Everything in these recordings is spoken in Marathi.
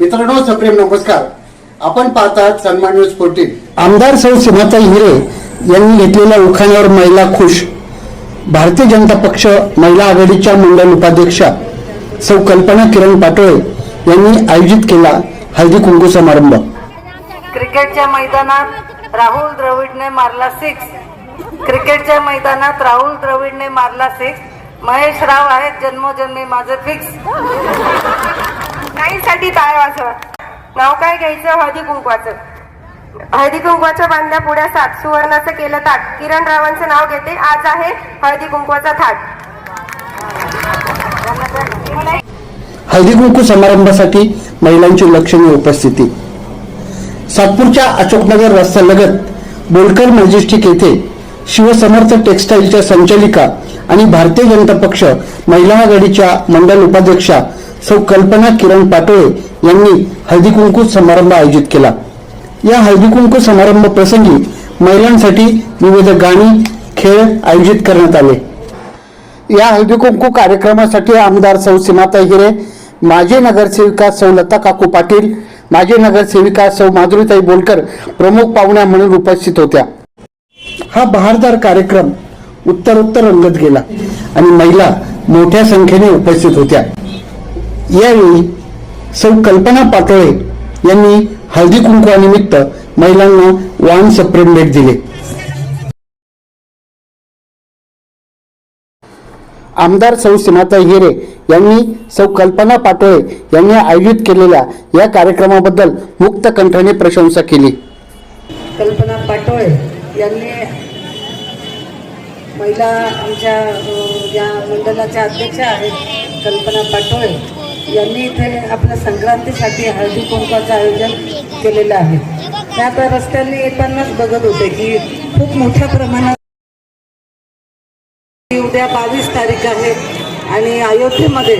मित्रांनो सप्रेम नमस्कार. आपण पाहतात सन्मान न्यूज फोर्टीन. आमदार सौ सीमाताई हिरे यांनी घेतलेल्या उखाण्यावर महिला खुश. भारतीय जनता पक्ष महिला आघाडीच्या मंडल उपाध्यक्षा सौ कल्पना किरण पाटोळे यांनी आयोजित केला हळदी कुंकू समारंभ. क्रिकेटच्या मैदानात राहुल द्रविडने मारला सिक्स क्रिकेटच्या मैदानात राहुल द्रविडने मारला सिक्स महेश राव आहेत जन्मोजन्मी माझे फिक्स साठी टाळ वाजवा? नाव काय घ्यायचं? हळदी कुंकवाचं. हळदी कुंकवाच्या बांधल्या पुढ्या सात. सुवर्णाचं केलं ताट. किरण रावांचं नाव घेते. आज आहे हळदी कुंकवाचा थाट. हळदी कुंकू समारंभासाठी महिलांची लक्षणीय उपस्थिती. सातपूरच्या अशोकनगर रस्त्यालगत बोलकर मॅजेस्टिक येथे शिवसमर्थ टेक्सटाईलच्या संचालिका आणि भारतीय जनता पक्ष महिला आघाडीच्या मंडल उपाध्यक्षा सौ कल्पना किरण पाटोळे यांनी हळदी कुंकू समारंभ आयोजित केला. या हळदी कुंकू समारंभ प्रसंगी महिलांसाठी विविध गाणी खेळ आयोजित करण्यात आले. या हळदी कुंकू कार्यक्रमासाठी आमदार सौ सीमाता हिरे माजी नगरसेविका सौ लता काकू पाटील माजी नगरसेविका सौ माधुरीताई बोलकर प्रमुख पाहुण्या म्हणून उपस्थित होत्या. हा बहारदार कार्यक्रम उत्तरोत्तर रंगत गेला आणि महिला मोठ्या संख्येने उपस्थित होत्या. यावेळी सौ कल्पना पाटोळे यांनी हळदी कुंकवानिमित्त महिलांना वाण सप्रेम भेट दिले. आमदार सौ सीमाताई हिरे यांनी सौ कल्पना पाटोळे यांनी आयोजित केलेल्या या कार्यक्रमाबद्दल मुक्त कंठाने प्रशंसा केली. कल्पना पाटोळे यांनी महिला आमच्या या मंडळाच्या अध्यक्षा आहेत कल्पना पाटोळे यांनी इथे आपल्या संक्रांतीसाठी हळदी कुंकवाचं आयोजन केलेलं आहे. त्या आता रस्त्याने येतानाच बघत होते की खूप मोठ्या प्रमाणात उद्या बावीस तारीख आहे आणि अयोध्येमध्ये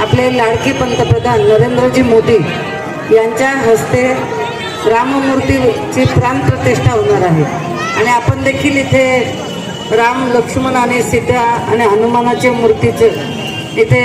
आपले लाडके पंतप्रधान नरेंद्रजी मोदी यांच्या हस्ते राममूर्तीची प्राणप्रतिष्ठा होणार आहे. आणि आपण देखील इथे राम लक्ष्मण आणि सीता आणि हनुमानाच्या मूर्तीचे इथे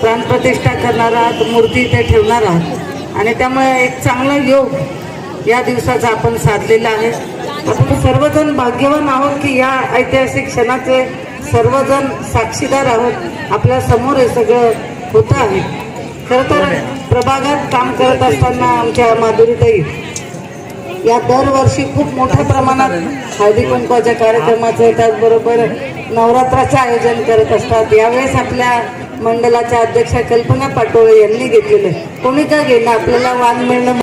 प्राणप्रतिष्ठा करणार आहात मूर्ती इथे ठेवणार आहात. आणि त्यामुळे एक चांगला योग या दिवसाचा आपण साधलेला आहे. आपण सर्वजण भाग्यवान आहोत की या ऐतिहासिक क्षणाचे सर्वजण साक्षीदार आहोत. आपल्यासमोर हे सगळं होतं आहे. खरं तर प्रभागात काम करत असताना आमच्या माधुरीताई या दरवर्षी खूप मोठ्या प्रमाणात हळदी कुंकवाच्या कार्यक्रमाचं त्याचबरोबर नवरात्राचं आयोजन करत असतात. यावेळेस आपल्या मंडळाच्या अध्यक्षा कल्पना पाटोळे यांनी घेतलेले. कोणी का घेणं आपल्याला वाण मिळणं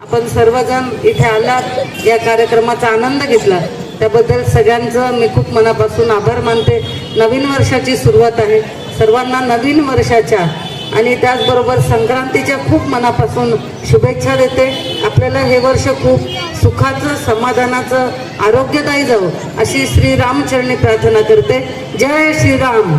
आपण सर्वजण इथे आलात या कार्यक्रमाचा आनंद घेतला. त्याबद्दल सगळ्यांचं मी खूप मनापासून आभार मानते. नवीन वर्षाची सुरुवात आहे. सर्वांना नवीन वर्षाच्या आणि त्याचबरोबर संक्रांतीच्या खूप मनापासून शुभेच्छा देते. आपल्याला हे वर्ष खूप सुखाचं समाधानाचं आरोग्यदायी जावं अशी श्री रामचरणी प्रार्थना करते. जय श्रीराम.